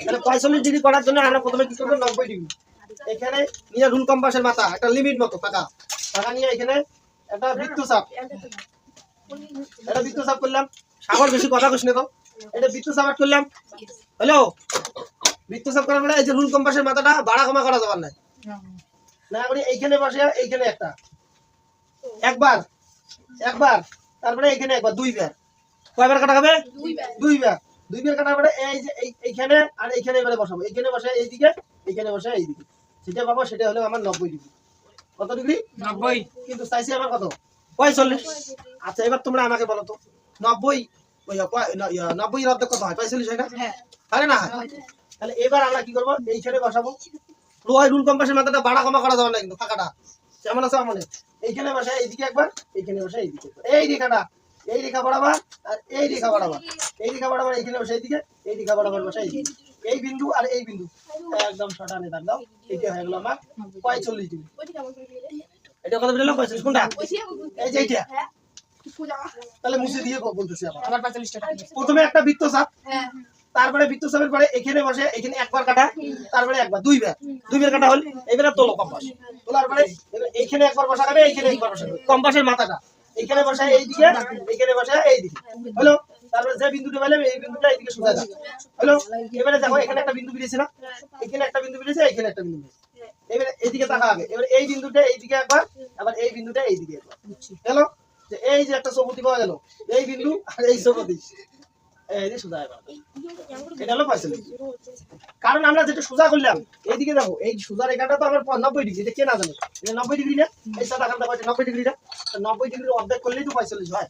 তাহলে ডিগ্রি করার জন্য আমরা প্রথমে কি করব? নব্বই ডিগ্রি এখানে নিয়ে রুল কম্পাসের মাথা একটা লিমিট মতো ফাঁকা। ফাঁকা নিয়ে এখানে একটা বৃত্ত এটা বৃত্ত করলাম। সাগর বেশি কথা কইস না তো। এটা বৃত্ত করলাম। হ্যালো? বৃত্ত করার পরে এই যে রুল কম্পাসের মাথাটা বাড়া কমা করা যাবার নাই। না করে এইখানে বসে এইখানে একটা। একবার একবার তারপরে এইখানে একবার দুই বার কয়বার কাটা হবে দুই বার দুই বার কাটার পরে এই যে এইখানে আর এইখানে এবারে বসাবো। এইখানে বসে এইদিকে এইখানে বসে এইদিকে। সেটা পাবো সেটা হলো আমার নব্বই ডিগ্রি। কত ডিগ্রি? নব্বই। কিন্তু চাইছি আমার কত? পঁয়তাল্লিশ। আচ্ছা এবার তোমরা আমাকে বলো তো। নব্বই পয়- ন- নব্বই অর্ধেক কত হয়? পঁয়তাল্লিশ হয় না? না হয় তাহলে এবার আমরা কি করব? এইখানে বসাবো। রোয় রুল কম্পাসের মাথাটা বাড়া কমা করা যাবে না কিন্তু ফাঁকাটা। কেমন আছে আমনে এইখানে বসে এইদিকে একবার এইখানে বসে এইদিকে। এই রেখাটা এই রেখা বরাবর আর এই রেখা বরাবর। এই রেখা বরাবর এইখানে বসে এইদিকে। এই রেখা বরাবর বসে এইদিকে এই বিন্দু আর এই বিন্দু। একদম শটানে দাগ দাও এটা হয়ে গেল আমার পঁয়তাল্লিশ ডিগ্রি। এটা কত বেরোলো পঁয়তাল্লিশ। কোনটা? এই যে এইটা। তাহলে মুছে দিয়ে বলতেছি আবার। আবার পঁয়তাল্লিশ টাকা প্রথমে একটা বৃত্ত চাপ তারপরে বৃত্ত চাপের পরে এখানে বসে এখানে একবার কাটা তারপরে একবার দুইবার দুইবার কাটা হল এবারে তোলো কম্পাস। তোলার পরে এখানে একবার বসা যাবে এইখানে একবার বসা কম্পাসের মাথাটা। এখানে বসে এইদিকে এখানে বসে এইদিকে হলো? তারপরে যে বিন্দুটা পেলাম, এই বিন্দুটা এইদিকে সোজা যাবে হলো? এবারে দেখো, এখানে একটা বিন্দু বেরিয়েছে না? এখানে একটা বিন্দু বেরিয়েছে, এখানে একটা বিন্দু বেরিয়েছে। এবারে এইদিকে তাকা হবে এবারে এই বিন্দুটা এইদিকে একবার, আবার এই বিন্দুটা এইদিকে একবার। হলো? এই যে একটা চৌপতি পাওয়া গেল, এই বিন্দু আর এই চৌপতি। এই সোজা এটা হলো পঁয়তাল্লিশ কারণ আমরা যেটা সোজা করলাম এইদিকে দেখো এই সোজা রেখাটা তো আমার নব্বই ডিগ্রি এটা কে না জানো? এটা নব্বই ডিগ্রি না? এই সাদা নব্বই ডিগ্রিটা নব্বই ডিগ্রি অর্ধেক করলেই তো পঁয়তাল্লিশ হয়।